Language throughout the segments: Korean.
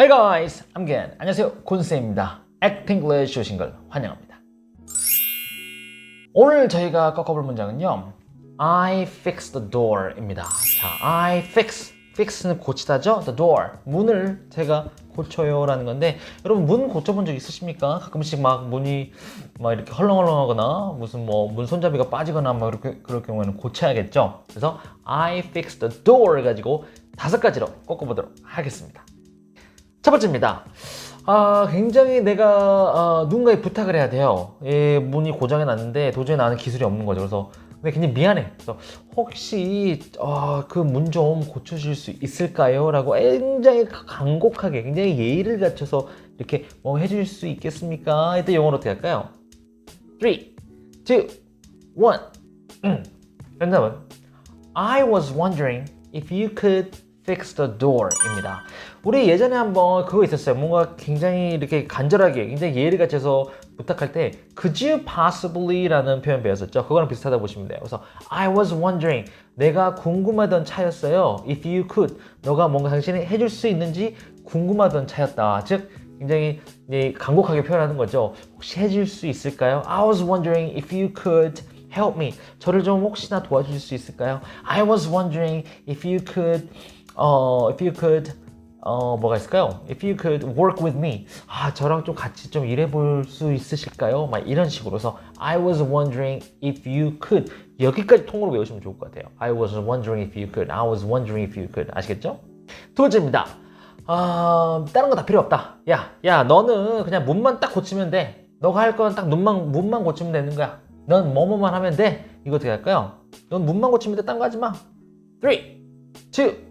Hi guys, I'm Gen. 안녕하세요, 곤쌤입니다. English 오신 걸 환영합니다. 오늘 저희가 꺾어볼 문장은요. I fix the door입니다. 자, I fix. fix는 고치다죠? The door. 문을 제가 고쳐요 라는 건데 여러분 문 고쳐본 적 있으십니까? 가끔씩 막 문이 막 이렇게 헐렁헐렁 하거나 무슨 뭐 문 손잡이가 빠지거나 막 이렇게 그럴 경우에는 고쳐야겠죠. 그래서 I fix the door 가지고 다섯 가지로 꺾어보도록 하겠습니다. 첫 번째입니다. 아, 굉장히 내가 어, 누군가에 부탁을 해야 돼요. 예, 문이 고장이 났는데 도저히 나는 기술이 없는 거죠. 그래서 근데 굉장히 미안해. 그래서 혹시 어, 그문 좀 고쳐줄 수 있을까요? 라고 굉장히 간곡하게, 굉장히 예의를 갖춰서 이렇게 뭐 해줄 수 있겠습니까? 이때 영어로 어떻게 할까요? 3, 2, 1. 음. 정답은 I was wondering if you could fix the door입니다. 우리 예전에 한번 그거 있었어요. 뭔가 굉장히 이렇게 간절하게, 굉장히 예의를 갖춰서 부탁할 때 could you possibly라는 표현 배웠었죠. 그거랑 비슷하다 보시면 돼요. 그래서 I was wondering 내가 궁금하던 차였어요. If you could 너가 뭔가 당신이 해줄 수 있는지 궁금하던 차였다. 즉 굉장히 예, 간곡하게 표현하는 거죠. 혹시 해줄 수 있을까요? I was wondering if you could help me. 저를 좀 혹시나 도와줄 수 있을까요? I was wondering if you could, 어, if you could, 어, 뭐가 있을까요? If you could work with me. 아, 저랑 좀 같이 좀 일해 볼 수 있으실까요? 막 이런 식으로 해서 I was wondering if you could. 여기까지 통으로 외우시면 좋을 것 같아요. I was wondering if you could. I was wondering if you could. 아시겠죠? 두 번째입니다. 아, 다른 거 다 필요 없다. 야, 야, 너는 그냥 문만 딱 고치면 돼. 너가 할건딱 문만, 문만 고치면 되는 거야. 넌 뭐뭐만 하면 돼. 이거 어떻게 할까요? 넌 문만 고치면 돼. 딴 거 하지 마. 3, 2,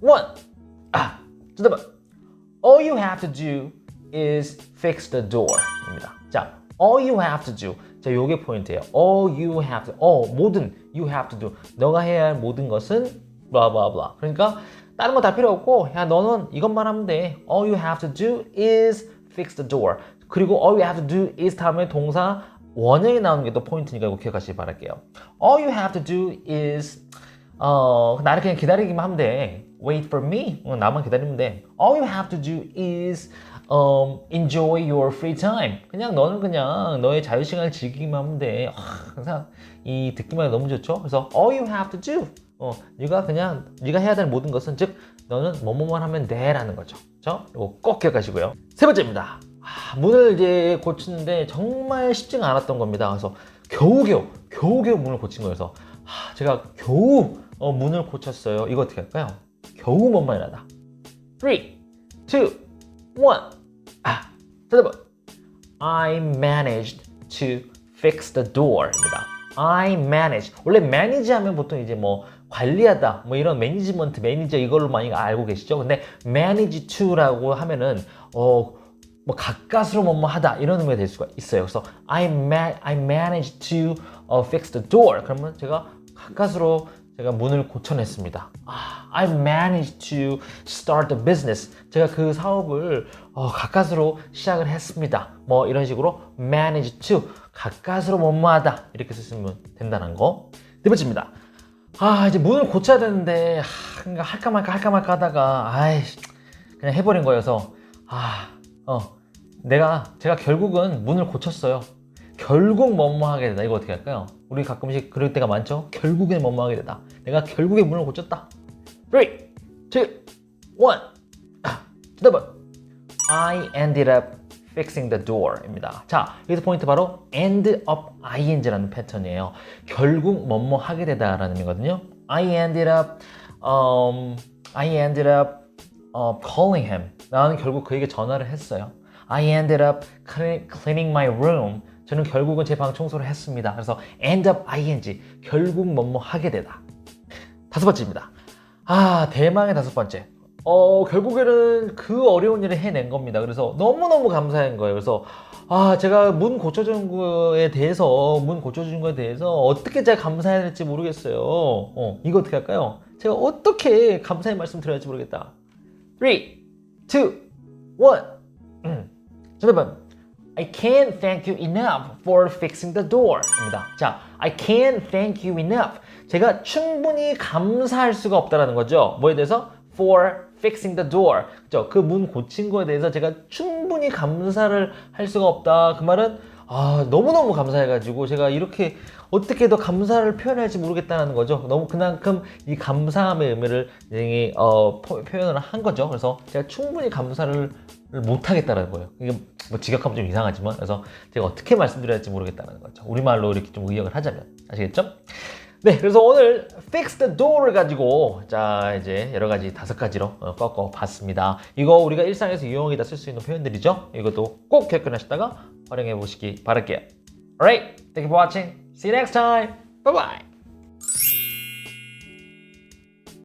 1. 아, 잠깐만. All you have to do is fix the door. 입니다. 자, all you have to do. 자, 요게 포인트예요. All you have to. 어, 모든 you have to do. 너가 해야 할 모든 것은 blah. 그러니까 다른 거 다 필요 없고 야, 너는 이것만 하면 돼. All you have to do is fix the door. 그리고 all you have to do is 다음에 동사 원형이 나오는 게 또 포인트니까 이거 기억하시기 바랄게요. All you have to do is 어, 나를 그냥 기다리기만 하면 돼. Wait for me. 어, 나만 기다리면 돼. All you have to do is um, enjoy your free time. 그냥 너는 그냥 너의 자유 시간을 즐기기만 하면 돼. 아, 항상 이 듣기만 해도 너무 좋죠. 그래서 all you have to do. 어, 네가 그냥 네가 해야 될 모든 것은 즉 너는 뭐뭐만 하면 돼라는 거죠. 그렇죠? 이거 꼭 기억하시고요. 세 번째입니다. 아, 문을 이제 고치는데 정말 쉽지가 않았던 겁니다. 그래서 겨우겨우 겨우겨우 문을 고친 거여서 아, 제가 겨우 어, 문을 고쳤어요. 이거 어떻게 할까요? 겨우 뭔말이라다. 3, 2, 1. 아, 여러분. I managed to fix the door입니다. I manage. 원래 manage 하면 보통 이제 뭐 관리하다, 뭐 이런 매니지먼트, 매니저 이걸로 많이 알고 계시죠? 근데 manage to라고 하면은 어, 뭐 가까스로 뭐뭐 하다 이런 의미가 될 수가 있어요. 그래서 I man I managed to uh, fix the door. 그러면 제가 가까스로 제가 문을 고쳐냈습니다. 아, I managed to start the business. 제가 그 사업을 어, 가까스로 시작을 했습니다. 뭐 이런 식으로 manage to 가까스로 뭐뭐하다 이렇게 쓰시면 된다는 거. 네 번째입니다. 아 이제 문을 고쳐야 되는데 하, 그러니까 할까 말까 할까 말까 하다가 아이 그냥 해버린 거여서 아 어, 내가 제가 결국은 문을 고쳤어요. 결국 뭐뭐하게 되다. 이거 어떻게 할까요? 우리 가끔씩 그럴 때가 많죠. 결국엔 뭐뭐하게 되다. 내가 결국에 문을 고쳤다. 3, 2, 1. 아, 여러분, I ended up fixing the door입니다. 자, 여기서 포인트 바로 end up ing라는 패턴이에요. 결국 뭐뭐 하게 되다라는 의미거든요. I ended up, um, I ended up uh, calling him. 나는 결국 그에게 전화를 했어요. I ended up clean- cleaning my room. 저는 결국은 제 방 청소를 했습니다. 그래서 end up ing. 결국 뭐뭐 하게 되다. 다섯 번째입니다. 아, 대망의 다섯 번째. 어, 결국에는 그 어려운 일을 해낸 겁니다. 그래서 너무너무 감사한 거예요. 그래서, 아, 제가 문 고쳐준 거에 대해서, 문 고쳐준 거에 대해서 어떻게 제가 감사해야 될지 모르겠어요. 어, 이거 어떻게 할까요? 제가 어떻게 감사의 말씀 드려야 할지 모르겠다. 3, 2, 1. 음. 여러분, I can't thank you enough for fixing the door. 입니다. 자, I can't thank you enough. 제가 충분히 감사할 수가 없다라는 거죠. 뭐에 대해서? for fixing the door. 그죠? 그 문 고친 거에 대해서 제가 충분히 감사를 할 수가 없다. 그 말은 아, 너무너무 감사해가지고 제가 이렇게 어떻게 더 감사를 표현할지 모르겠다는 거죠. 너무 그만큼 이 감사함의 의미를 굉장히 어, 포- 표현을 한 거죠. 그래서 제가 충분히 감사를 못하겠다는 거예요. 이게 뭐 직역하면 좀 이상하지만 그래서 제가 어떻게 말씀드려야 할지 모르겠다는 거죠. 우리말로 이렇게 좀 의역을 하자면 아시겠죠? 네, 그래서 오늘 fix the door를 가지고 자 이제 여러 가지 다섯 가지로 어, 꺾어 봤습니다. 이거 우리가 일상에서 유용하게 쓸 수 있는 표현들이죠. 이것도 꼭 기억해하시다가 활용해 보시기 바랄게요. Alright, thank you for watching. See you next time. Bye bye.